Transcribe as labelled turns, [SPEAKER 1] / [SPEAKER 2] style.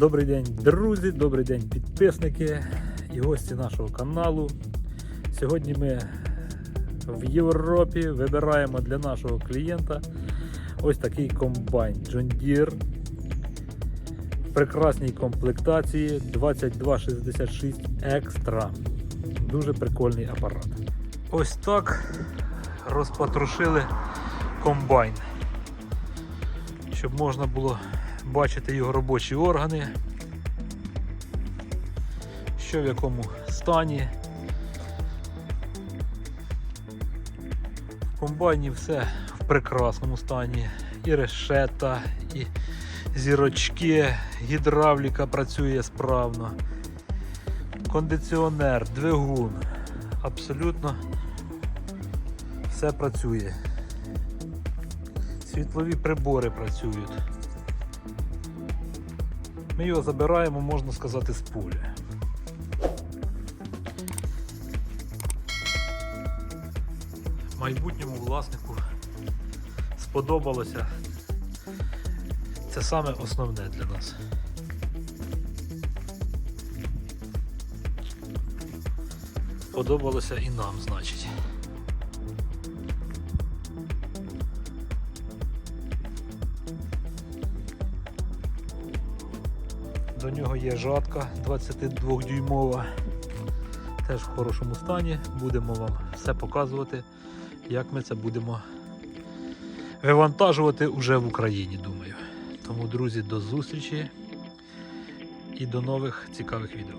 [SPEAKER 1] Добрий день, друзі, добрий день, підписники і гості нашого каналу. Сьогодні ми в Європі вибираємо для нашого клієнта ось такий комбайн John Deere в прекрасній комплектації 2266 Extra. Дуже прикольний апарат. Ось так розпатрушили комбайн, щоб можна було бачити його робочі органи, що в якому стані. В комбайні все в прекрасному стані. І решета, і зірочки, гідравліка працює справно, кондиціонер, двигун. Абсолютно все працює. Світлові прибори працюють. Ми його забираємо, можна сказати, з пулі. Майбутньому власнику сподобалося. Це саме основне для нас. Сподобалося і нам, значить. До нього є жатка 22-дюймова. Теж в хорошому стані. Будемо вам все показувати, як ми це будемо вивантажувати уже в Україні, думаю. Тому, друзі, до зустрічі і до нових цікавих відео.